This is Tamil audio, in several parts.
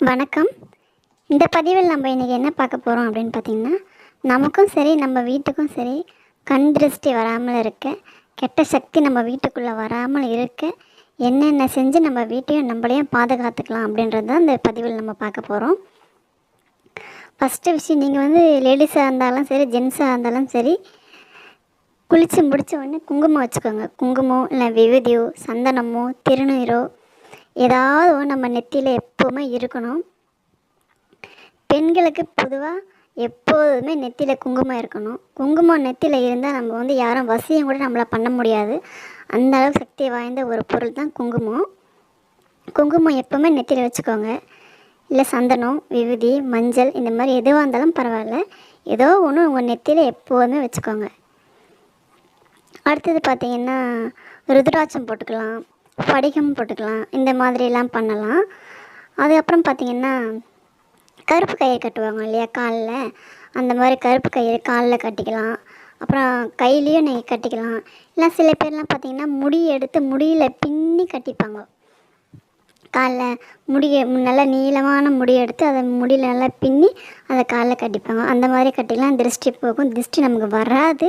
வணக்கம். இந்த பதிவில் நம்ம இன்றைக்கி என்ன பார்க்க போகிறோம் அப்படின்னு பார்த்திங்கன்னா நமக்கும் சரி நம்ம வீட்டுக்கும் சரி கண் திருஷ்டி வராமல் இருக்க கெட்ட சக்தி நம்ம வீட்டுக்குள்ளே வராமல் இருக்க என்னென்ன செஞ்சு நம்ம வீட்டையும் நம்மளையும் பாதுகாத்துக்கலாம் அப்படின்றது தான் இந்த பதிவில் நம்ம பார்க்க போகிறோம் ஃபஸ்ட்டு விஷயம் நீங்கள் வந்து லேடிஸாக இருந்தாலும் சரி ஜென்ஸாக இருந்தாலும் சரி குளித்து முடித்த உடனே குங்குமம் வச்சுக்கோங்க. குங்குமம் இல்லை விபூதியோ சந்தனமோ திருநீரோ ஏதாவது ஒன்று நம்ம நெத்தியில் எப்போவுமே இருக்கணும். பெண்களுக்கு பொதுவாக எப்போதுமே நெத்தியில் குங்குமம் இருக்கணும். குங்குமம் நெத்தியில் இருந்தால் நம்ம வந்து யாரும் வசியம் கூட நம்மளை பண்ண முடியாது. அந்த அளவு சக்தி வாய்ந்த ஒரு பொருள் தான் குங்குமம். குங்குமம் எப்போவுமே நெத்தியில் வச்சுக்கோங்க. இல்லை சந்தனம் விபூதி மஞ்சள் இந்த மாதிரி எதுவாக இருந்தாலும் பரவாயில்ல. ஏதோ ஒன்று உங்கள் நெத்தியில் எப்போதுமே வச்சுக்கோங்க. அடுத்தது பார்த்திங்கன்னா ருத்ராட்சம் போட்டுக்கலாம். படிகம் போட்டுக்கலாம் இந்த மாதிரிலாம் பண்ணலாம். அதுக்கப்புறம் பார்த்திங்கன்னா கருப்பு கயிறு கட்டுவாங்க இல்லையா காலில்? அந்த மாதிரி கருப்பு கயிறு காலில் கட்டிக்கலாம். அப்புறம் கையிலையும் நீங்கள் கட்டிக்கலாம். இல்லை சில பேர்லாம் பார்த்தீங்கன்னா முடி எடுத்து முடியில் பின்னி கட்டிப்பாங்க. காலில் முடிய நல்லா நீளமான முடி எடுத்து அதை முடியில் நல்லா பின்னி அதை காலில் கட்டிப்பாங்க. அந்த மாதிரி கட்டிக்கலாம். திருஷ்டி போகும். திருஷ்டி நமக்கு வராது.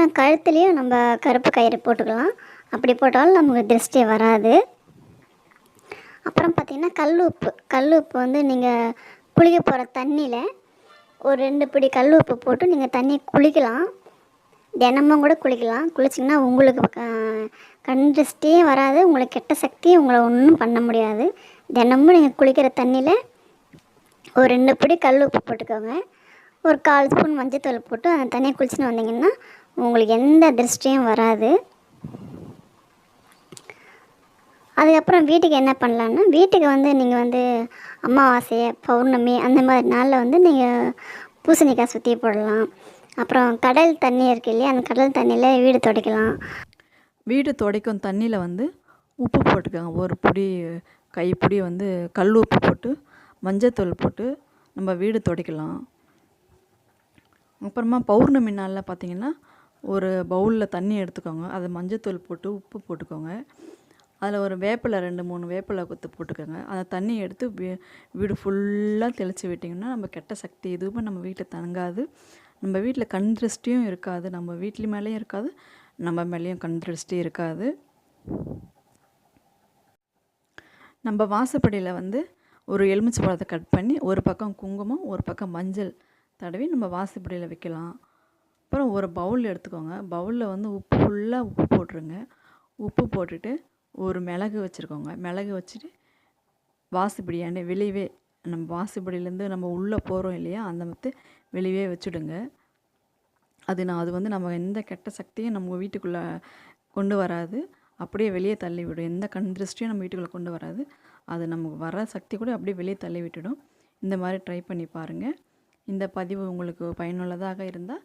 அப்புறம் கழுத்துலேயும் நம்ம கருப்பு கயிறு போட்டுக்கலாம். அப்படி போட்டாலும் நமக்கு திருஷ்டி வராது. அப்புறம் பார்த்திங்கன்னா கல் உப்பு கல் உப்பு வந்து நீங்கள் குளிக்க போகிற தண்ணியில் ஒரு ரெண்டு பிடி கல் உப்பு போட்டு நீங்கள் தண்ணி குளிக்கலாம். தினமும் கூட குளிக்கலாம். குளிச்சிங்கன்னா உங்களுக்கு கண் திருஷ்டியே வராது. உங்களுக்கு கெட்ட சக்தியும் உங்களை ஒன்றும் பண்ண முடியாது. தினமும் நீங்கள் குளிக்கிற தண்ணியில் ஒரு ரெண்டு பிடி கல் உப்பு போட்டுக்கோங்க. ஒரு கால் ஸ்பூன் மஞ்சத்தூள் போட்டு அந்த தண்ணியை குளிச்சுன்னு வந்தீங்கன்னா உங்களுக்கு எந்த திருஷ்டியும் வராது. அதுக்கப்புறம் வீட்டுக்கு என்ன பண்ணலான்னா வீட்டுக்கு வந்து நீங்கள் வந்து அமாவாசை பௌர்ணமி அந்த மாதிரி நாளில் வந்து நீங்கள் பூசணிக்காய் சுற்றி போடலாம். அப்புறம் கடல் தண்ணி இருக்கு இல்லையா அந்த கடல் தண்ணியில் வீடு துடைக்கலாம். வீடு துடைக்கும் தண்ணியில் வந்து உப்பு போட்டுக்கோங்க. ஒரு பொடி கைப்பிடி வந்து கல் உப்பு போட்டு மஞ்சத்தூள் போட்டு நம்ம வீடு துடைக்கலாம். அப்புறமா பௌர்ணமி நாளில் பார்த்தீங்கன்னா ஒரு பவுலில் தண்ணி எடுத்துக்கோங்க. அதை மஞ்சத்தூள் போட்டு உப்பு போட்டுக்கோங்க. அதில் ஒரு வேப்பிலை ரெண்டு மூணு வேப்பிலை கொத்து போட்டுக்கோங்க. அந்த தண்ணி எடுத்து வீ- வீடு ஃபுல்லாக தெளித்து விட்டிங்கன்னா நம்ம கெட்ட சக்தி எதுவுமே நம்ம வீட்டில் தங்காது. நம்ம வீட்டில் கண் திருஷ்டியும் இருக்காது. நம்ம வீட்ல மேலேயும் இருக்காது. நம்ம மேலேயும் கண் திருஷ்டி இருக்காது. நம்ம வாசப்படியில் வந்து ஒரு எலுமிச்சை பழத்தை கட் பண்ணி ஒரு பக்கம் குங்குமம் ஒரு பக்கம் மஞ்சள் தடவி நம்ம வாசப்படியில் வைக்கலாம். அப்புறம் ஒரு பவுல் எடுத்துக்கோங்க. பவுலில் வந்து உப்பு ஃபுல்லாக உப்பு போட்டுருங்க. உப்பு போட்டுட்டு ஒரு மிளகு வச்சுருக்கோங்க. மிளகு வச்சுட்டு வாசப்படியாண்ட வெளியவே நம்ம வாசுபடியிலேருந்து நம்ம உள்ளே போகிறோம் இல்லையா? அந்த மத்து வெளியவே வச்சுடுங்க. அது நான் அது வந்து நம்ம எந்த கெட்ட சக்தியும் நம்ம வீட்டுக்குள்ளே கொண்டு வராது. அப்படியே வெளியே தள்ளி விடும். எந்த கண் திருஷ்டியும் நம்ம வீட்டுக்குள்ளே கொண்டு வராது. அது நமக்கு வர சக்தி கூட அப்படியே வெளியே தள்ளி விட்டுடும். இந்த மாதிரி ட்ரை பண்ணி பாருங்கள் இந்த பதிவு உங்களுக்கு பயனுள்ளதாக இருந்தால்